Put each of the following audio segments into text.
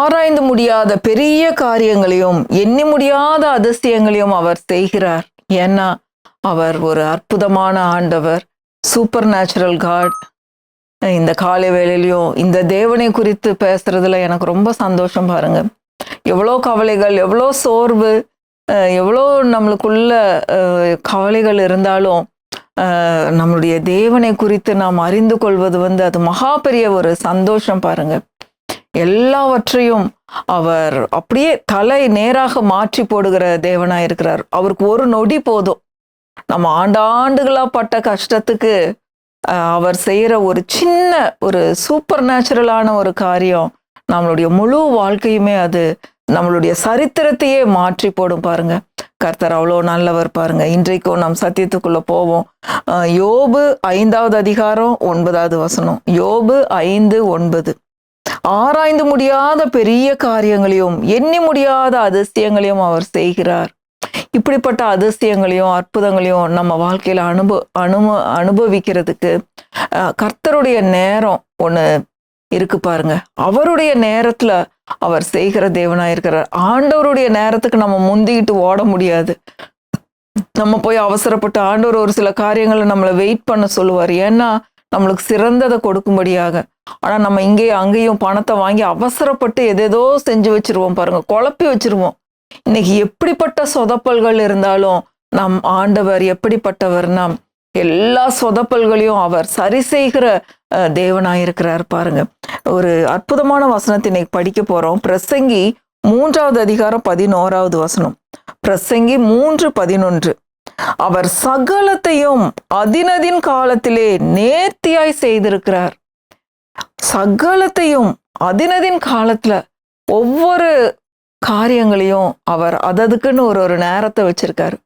ஆராய்ந்து முடியாத பெரிய காரியங்களையும் எண்ணி முடியாத அதிசயங்களையும் அவர் செய்கிறார். ஏன்னா அவர் ஒரு அற்புதமான ஆண்டவர் சூப்பர் நேச்சுரல் காட் இந்த காலை வேளையிலையும் இந்த தேவனை குறித்து பேசுறதுல எனக்கு ரொம்ப சந்தோஷம் பாருங்க. எவ்வளோ கவலைகள் எவ்வளோ சோர்வு எவ்வளோ நம்மளுக்குள்ள கவலைகள் இருந்தாலும் நம்மளுடைய தேவனை குறித்து நாம் அறிந்து கொள்வது வந்து அது மகா பெரிய ஒரு சந்தோஷம் பாருங்கள் எல்லாவற்றையும் அவர் அப்படியே தலை நேராக மாற்றி போடுகிற தேவனாய் இருக்கிறார். அவருக்கு ஒரு நொடி போதும். நம்ம ஆண்டாண்டுகளா பட்ட கஷ்டத்துக்கு அவர் செய்கிற ஒரு சின்ன ஒரு சூப்பர் நேச்சுரலான ஒரு காரியம் நம்மளுடைய முழு வாழ்க்கையுமே அது நம்மளுடைய சரித்திரத்தையே மாற்றி போடும் பாருங்க. கர்த்தர் அவ்வளோ நல்லவர் பாருங்க. இன்றைக்கும் நம் சத்தியத்துக்குள்ள போவோம். யோபு ஐந்தாவது அதிகாரம் ஒன்பதாவது வசனம். யோபு ஐந்து ஒன்பது. ஆராய்ந்து முடியாத பெரிய காரியங்களையும் எண்ணி முடியாத அதிசயங்களையும் அவர் செய்கிறார். இப்படிப்பட்ட அதிசயங்களையும் அற்புதங்களையும் நம்ம வாழ்க்கையில அனுபவ அனுப அனுபவிக்கிறதுக்கு அஹ், கர்த்தருடைய நேரம் ஒண்ணு இருக்கு பாருங்க. அவருடைய நேரத்துல அவர் செய்கிற தேவனாக இருக்கிறார். ஆண்டவருடைய நேரத்துக்கு நம்ம முந்திக்கிட்டு ஓட முடியாது. நம்ம போய் அவசரப்பட்டு ஆண்டவர் ஒரு சில காரியங்களை நம்மளை வெயிட் பண்ண சொல்லுவார். ஏன்னா நம்மளுக்கு சிறந்ததை கொடுக்கும்படியாக. ஆனால் நம்ம இங்கேயும் அங்கேயும் பணத்தை வாங்கி அவசரப்பட்டு எதேதோ செஞ்சு வச்சிருவோம் பாருங்க குழப்பி வச்சிருவோம். இன்னைக்கு எப்படிப்பட்ட சொதப்பல்கள் இருந்தாலும் நம் ஆண்டவர் எப்படிப்பட்டவர்னா எல்லா சொதப்பல்களையும் அவர் சரி செய்கிற தேவனாயிருக்கிறார் பாருங்க. ஒரு அற்புதமான வசனத்தை இன்னைக்கு படிக்க போறோம். பிரசங்கி மூன்றாவது அதிகாரம் பதினோராவது வசனம். பிரசங்கி மூன்று பதினொன்று. அவர் சகலத்தையும் அதினதின் காலத்திலே நேர்த்தியாய் செய்திருக்கிறார். சகலத்தையும் அதினதின் காலத்துல ஒவ்வொரு காரியங்களையும் அவர் அததுக்குன்னு ஒரு ஒரு நேரத்தை வச்சிருக்காரு.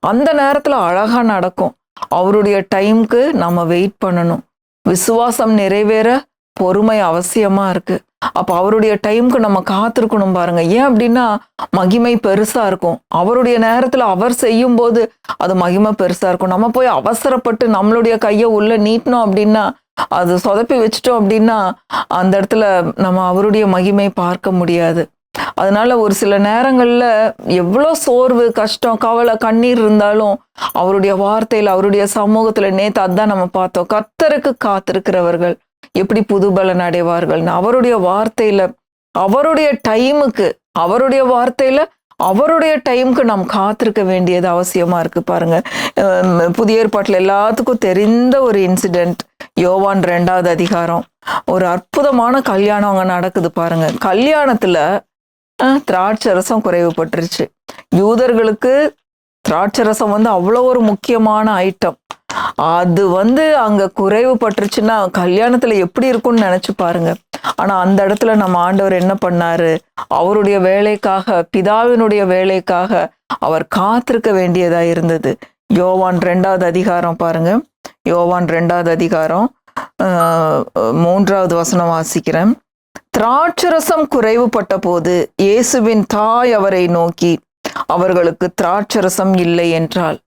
அந்த நேரத்துல அழகா நடக்கும். அவருடைய டைம்க்கு நம்ம வெயிட் பண்ணணும். விசுவாசம் நிறைவேற பொறுமை அவசியமா இருக்கு. அப்ப அவருடைய டைம்க்கு நம்ம காத்திருக்கணும் பாருங்க. ஏன் அப்படின்னா மகிமை பெருசா இருக்கும். அவருடைய நேரத்துல அவர் செய்யும் போது அது மகிமை பெருசா இருக்கும். நம்ம போய் அவசரப்பட்டு நம்மளுடைய கையை உள்ள நீட்டினோம் அப்படின்னா அது சொதப்பி வச்சிட்டோம் அப்படின்னா அந்த இடத்துல நம்ம அவருடைய மகிமை பார்க்க முடியாது. அதனால ஒரு சில நேரங்கள்ல எவ்வளோ சோர்வு கஷ்டம் கவலை கண்ணீர் இருந்தாலும் அவருடைய வார்த்தையில அவருடைய சமூகத்துல நேத்து அதான் நம்ம பார்த்தோம். கர்த்தருக்கு காத்திருக்கிறவர்கள். எப்படி புது பலன் அடைவார்கள்னு அவருடைய வார்த்தையில அவருடைய டைமுக்கு அவருடைய வார்த்தையில அவருடைய டைமுக்கு நாம் காத்திருக்க வேண்டியது அவசியமா இருக்கு பாருங்க. புதிய ஏற்பாட்டில் எல்லாத்துக்கும் தெரிந்த ஒரு இன்சிடென்ட் யோவான் ரெண்டாவது அதிகாரம். ஒரு அற்புதமான கல்யாணம் அங்கே நடக்குது பாருங்க. கல்யாணத்துல திராட்சரசம் திராட்சை ரசம் குறைவுபட்டுருச்சு. யூதர்களுக்கு திராட்சை ரசம் வந்து அவ்வளோ ஒரு முக்கியமான ஐட்டம் அது வந்து அங்க குறைவுபட்டுருச்சுன்னா கல்யாணத்துல எப்படி இருக்கும்னு நினைச்சு பாருங்க. ஆனா அந்த இடத்துல நம்ம ஆண்டவர் என்ன பண்ணாரு? அவருடைய வேலைக்காக பிதாவினுடைய வேலைக்காக அவர் காத்திருக்க வேண்டியதா இருந்தது. யோவான் ரெண்டாவது அதிகாரம் பாருங்க. யோவான் ரெண்டாவது அதிகாரம் ஆஹ், மூன்றாவது வசனம் வாசிக்கிறேன். திராட்சரசம் குறைவுபட்ட போது இயேசுவின் தாய் அவரை நோக்கி அவர்களுக்கு திராட்சரசம் இல்லை என்றால்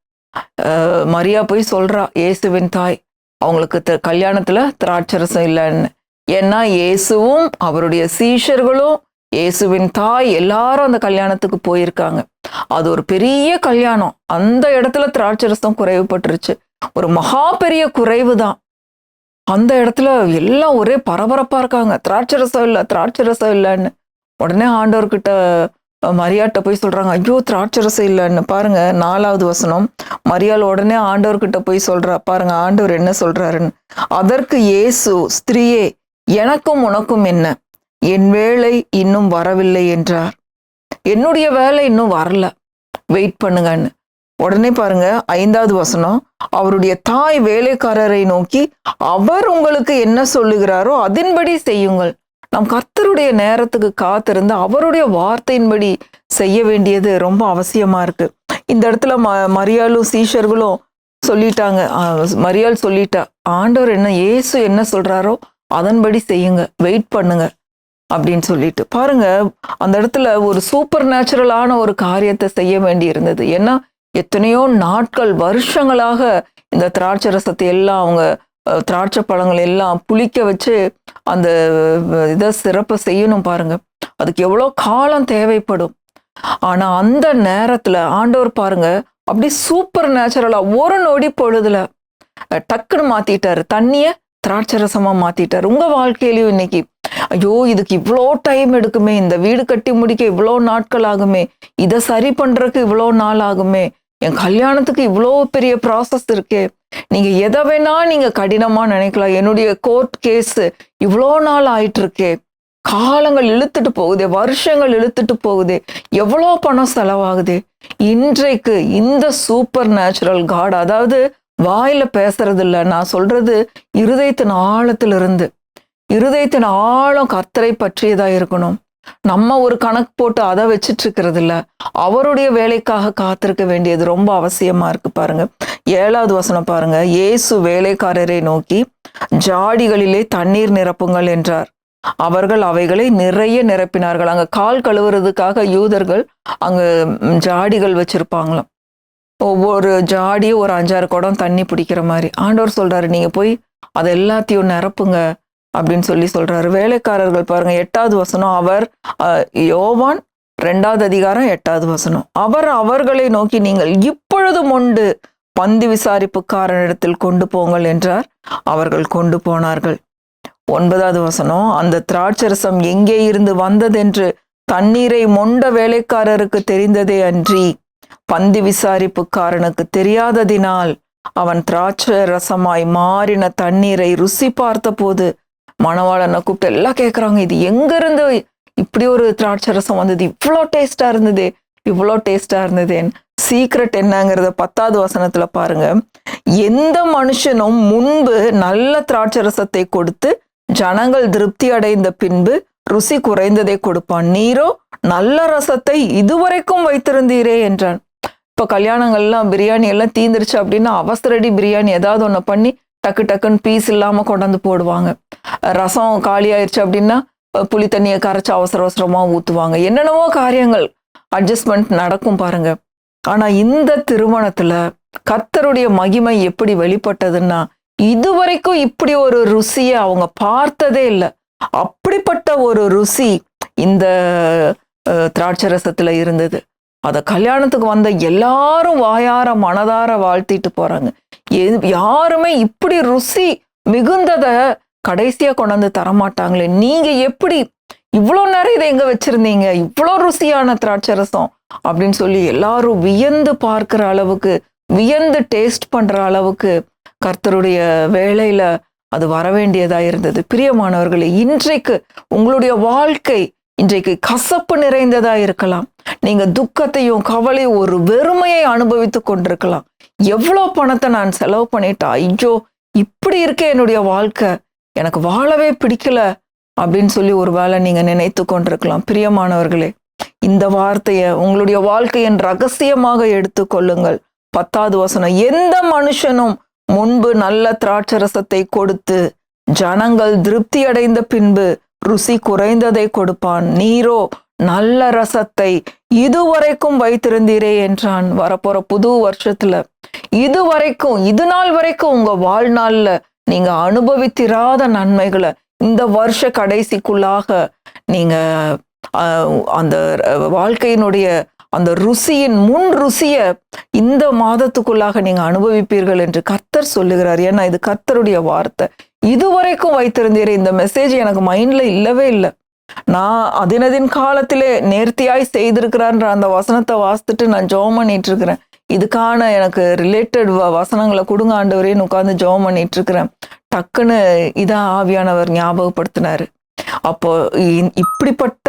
மரியா போய் சொல்றா இயேசுவின் தாய் அவங்களுக்கு த- கல்யாணத்துல திராட்சரசம் இல்லைன்னு. ஏன்னா இயேசுவும் அவருடைய சீஷர்களும் இயேசுவின் தாய் எல்லாரும் அந்த கல்யாணத்துக்கு போயிருக்காங்க. அது ஒரு பெரிய கல்யாணம். அந்த இடத்துல திராட்சரசம் குறைவுபட்டுருச்சு. ஒரு மகா பெரிய குறைவு தான். அந்த இடத்துல எல்லாம் ஒரே பரபரப்பா இருக்காங்க. திராட்சரசம் இல்லை திராட்சரசம் இல்லைன்னு. உடனே ஆண்டவர்கிட்ட மரியாட்ட போய் சொல்கிறாங்க ஐயோ திராட்சரசம் இல்லைன்னு. பாருங்க நாலாவது வசனம். மரியாள் உடனே ஆண்டவர்கிட்ட போய் சொல்கிறா பாருங்க ஆண்டவர் என்ன சொல்கிறாருன்னு அதற்கு இயேசு ஸ்திரீயே எனக்கும் உனக்கும் என்ன? என் வேலை இன்னும் வரவில்லை என்றார். என்னுடைய வேலை இன்னும் வரல. வெயிட் பண்ணுங்கன்னு. உடனே பாருங்க ஐந்தாவது வசனம். அவருடைய தாய் வேலைக்காரரை நோக்கி அவர் உங்களுக்கு என்ன சொல்லுகிறாரோ அதன்படி செய்யுங்கள். நம் கர்த்தருடைய நேரத்துக்கு காத்திருந்து அவருடைய வார்த்தையின்படி செய்ய வேண்டியது ரொம்ப அவசியமா இருக்கு. இந்த இடத்துல ம மரியாளும் சீஷர்களும் சொல்லிட்டாங்க. மரியாள் சொல்லிட்டா ஆண்டவர் என்ன இயேசு என்ன சொல்றாரோ அதன்படி செய்யுங்க வெயிட் பண்ணுங்க அப்படின்னு சொல்லிட்டு. பாருங்க அந்த இடத்துல ஒரு சூப்பர் நேச்சுரலான ஒரு காரியத்தை செய்ய வேண்டி இருந்தது ஏன்னா எத்தனையோ நாட்கள் வருஷங்களாக இந்த திராட்சரசத்தை எல்லாம் அவங்க திராட்சை பழங்கள் எல்லாம் புளிக்க வச்சு அந்த இதை சிறப்பை செய்யணும் பாருங்க. அதுக்கு எவ்வளோ காலம் தேவைப்படும். ஆனால் அந்த நேரத்தில் ஆண்டவர் பாருங்க அப்படி சூப்பர் நேச்சுரலாக ஒரு நொடி பொழுதுல டக்குன்னு மாத்திட்டாரு. தண்ணிய திராட்சரசமா மாத்திட்டாரு. உங்க வாழ்க்கையிலையும் இன்னைக்கு ஐயோ இதுக்கு இவ்வளோ டைம் எடுக்குமே இந்த வீடு கட்டி முடிக்க இவ்வளோ நாட்கள் ஆகுமே இதை சரி பண்றதுக்கு இவ்வளோ நாள் ஆகுமே என் கல்யாணத்துக்கு இவ்வளோ பெரிய ப்ராசஸ் இருக்கே. நீங்க எதை வேணா நீங்க கடினமா நினைக்கலாம். என்னுடைய கோர்ட் கேஸ் இவ்வளோ நாள் ஆயிட்டு இருக்கே காலங்கள் இழுத்துட்டு போகுதே வருஷங்கள் இழுத்துட்டு போகுதே. எவ்வளோ பணம் செலவாகுதே. இன்றைக்கு இந்த சூப்பர் நேச்சுரல் காட் அதாவது வாயில பேசுறது இல்லை நான் சொல்றது இருதயத்தின் ஆழத்திலிருந்து. இருதயத்தின் ஆழம் கர்த்தரை பற்றியதா இருக்கணும். நம்ம ஒரு கணக்கு போட்டு அதை வச்சிட்டு இருக்கிறது இல்ல அவருடைய வேலைக்காக காத்திருக்க வேண்டியது ரொம்ப அவசியமா இருக்கு பாருங்க. ஏழாவது வசனம் பாருங்க. இயேசு வேலைக்காரரை நோக்கி ஜாடிகளிலே தண்ணீர் நிரப்புங்கள் என்றார். அவர்கள் அவைகளை நிறைய நிரப்பினார்கள். அங்க கால் கழுவுறதுக்காக யூதர்கள் அங்க ஜாடிகள் வச்சிருப்பாங்களாம். ஒவ்வொரு ஜாடியும் ஒரு அஞ்சாறு குடம் தண்ணி பிடிக்கிற மாதிரி. ஆண்டவர் சொல்றாரு நீங்க போய் அதை எல்லாத்தையும் நிரப்புங்க. அப்படின்னு சொல்லி சொல்றாரு. வேலைக்காரர்கள் பாருங்க எட்டாவது வசனம் அவர் யோவான் ரெண்டாவது அதிகாரம் எட்டாவது வசனம். அவர் அவர்களை நோக்கி நீங்கள் இப்பொழுதும் உண்டு பந்து விசாரிப்புக்காரனிடத்தில் கொண்டு போங்கள் என்றார். அவர்கள் கொண்டு போனார்கள். ஒன்பதாவது வசனம் அந்த திராட்சரசம் எங்கே இருந்து வந்ததென்று தண்ணீரை மொண்ட வேலைக்காரருக்கு தெரிந்ததே அன்றி பந்து விசாரிப்புக்காரனுக்கு தெரியாததினால் அவன் திராட்சை ரசமாய் மாறின தண்ணீரை ருசி பார்த்தபோது மணவாளனை கூப்பிட்டு எல்லாம் கேட்குறாங்க இது எங்க இருந்து இப்படி ஒரு திராட்சை ரசம் வந்தது இவ்வளோ டேஸ்டா இருந்தது. இவ்வளோ டேஸ்டா இருந்ததேன். சீக்ரெட் என்னங்கிறத பத்தாவது வசனத்துல பாருங்க. எந்த மனுஷனும் முன்பு நல்ல திராட்சை ரசத்தை கொடுத்து ஜனங்கள் திருப்தி அடைந்த பின்பு ருசி குறைந்ததை கொடுப்பான். நீரோ நல்ல ரசத்தை இதுவரைக்கும் வைத்திருந்தீரே என்றான். இப்ப கல்யாணங்கள்லாம் பிரியாணி எல்லாம் தீந்துருச்சு அப்படின்னா அவசரடி பிரியாணி ஏதாவது ஒண்ணு பண்ணி டக்கு டக்குன்னு பீஸ் இல்லாம கொண்டாந்து போடுவாங்க. ரசம் காலி ஆயிடுச்சு அப்படின்னா புளி தண்ணியை கரைச்சு அவசர அவசரமா ஊற்றுவாங்க என்னென்னவோ காரியங்கள் அட்ஜஸ்ட்மெண்ட் நடக்கும் பாருங்க. ஆனால் இந்த திருமணத்துல கத்தருடைய மகிமை எப்படி வெளிப்பட்டதுன்னா இதுவரைக்கும் இப்படி ஒரு ருசியை அவங்க பார்த்ததே இல்லை. அப்படிப்பட்ட ஒரு ருசி இந்த திராட்சை ரசத்துல இருந்தது. அதை கல்யாணத்துக்கு வந்த எல்லாரும் வாயார மனதார வாழ்த்திட்டு போறாங்க. யாருமே இப்படி ருசி மிகுந்ததை கடைசியா கொண்டாந்து தரமாட்டாங்களே. நீங்க எப்படி இவ்வளோ நேரம் இதை எங்க வச்சிருந்தீங்க? இவ்வளோ ருசியான திராட்சை ரசம் அப்படின்னு சொல்லி எல்லாரும் வியந்து பார்க்கிற அளவுக்கு வியந்து டேஸ்ட் பண்ற அளவுக்கு கர்த்தருடைய வேலையில அது வரவேண்டியதா இருந்தது. பிரியமானவர்களே இன்றைக்கு உங்களுடைய வாழ்க்கை இன்றைக்கு கசப்பு நிறைந்ததா இருக்கலாம். நீங்க துக்கத்தையும் கவலையும் ஒரு வெறுமையை அனுபவித்து கொண்டிருக்கலாம். எவ்வளோ பணத்தை நான் செலவு பண்ணிட்டேன் ஐயோ இப்படி இருக்க என்னுடைய வாழ்க்கை. எனக்கு வாழவே பிடிக்கல அப்படின்னு சொல்லி ஒரு வேளை நீங்க நினைத்து கொண்டிருக்கலாம். பிரியமானவர்களே இந்த வார்த்தையை உங்களுடைய வாழ்க்கையின் ரகசியமாக எடுத்துக்கொள்ளுங்கள் பத்தாவது வசனம் எந்த மனுஷனும் முன்பு நல்ல திராட்சரசத்தை கொடுத்து ஜனங்கள் திருப்தி அடைந்த பின்பு ருசி குறைந்ததை கொடுப்பான். நீரோ நல்ல ரசத்தை இதுவரைக்கும் வைத்திருந்தீரே என்றான் வரப்போற புது வருஷத்துல. இதுவரைக்கும் இது நாள் வரைக்கும் உங்க வாழ்நாள்ல நீங்க அனுபவித்திராத நன்மைகளை இந்த வருஷ கடைசிக்குள்ளாக நீங்க அந்த வாழ்க்கையினுடைய அந்த ருசியின் முன் ருசிய இந்த மாதத்துக்குள்ளாக நீங்க அனுபவிப்பீர்கள் என்று கர்த்தர் சொல்லுகிறார். ஏன்னா இது கர்த்தருடைய வார்த்தை. இதுவரைக்கும் வைத்திருந்தீர் இந்த மெசேஜ் எனக்கு மைண்ட்ல இல்லவே இல்லை. நான் அதினதின் காலத்திலே நேர்த்தியாய் செய்திருக்கிறான்ற அந்த வசனத்தை வாசித்துட்டு நான் ஜெபம் பண்ணிட்டு இருக்கிறேன் இதுக்கான எனக்கு ரிலேட்டட் வசனங்களை கொடுங்க ஆண்டவரேன்னு உட்காந்து ஜோம் பண்ணிட்டு இருக்கிறேன் டக்குன்னு இதான் ஆவியானவர் ஞாபகப்படுத்தினாரு. அப்போ இப்படிப்பட்ட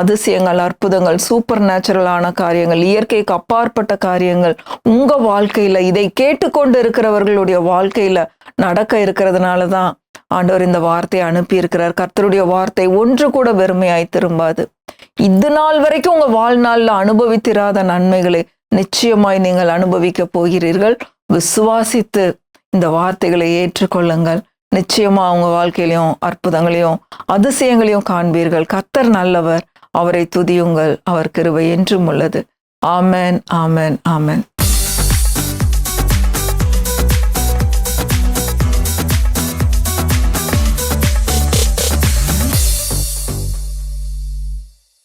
அதிசயங்கள் அற்புதங்கள் சூப்பர் நேச்சுரலான காரியங்கள் இயற்கைக்கு அப்பாற்பட்ட காரியங்கள் உங்க வாழ்க்கையில இதை கேட்டுக்கொண்டு இருக்கிறவர்களுடைய வாழ்க்கையில நடக்க இருக்கிறதுனால தான் ஆண்டவர் இந்த வார்த்தையை அனுப்பி இருக்கிறார் கர்த்தருடைய வார்த்தை ஒன்று கூட வெறுமையாய் திரும்பாது. இது நாள் வரைக்கும் உங்க வாழ்நாள்ல அனுபவித்திராத நன்மைகளை நிச்சயமாய் நீங்கள் அனுபவிக்க போகிறீர்கள். விசுவாசித்து இந்த வார்த்தைகளை ஏற்றுக்கொள்ளுங்கள். நிச்சயமா அவங்க வாழ்க்கையிலையும் அற்புதங்களையும் அதிசயங்களையும் காண்பீர்கள். கத்தர் நல்லவர். அவரை துதியுங்கள். அவர் கிருவை என்றும் உள்ளது. ஆமேன் ஆமேன் ஆமேன்.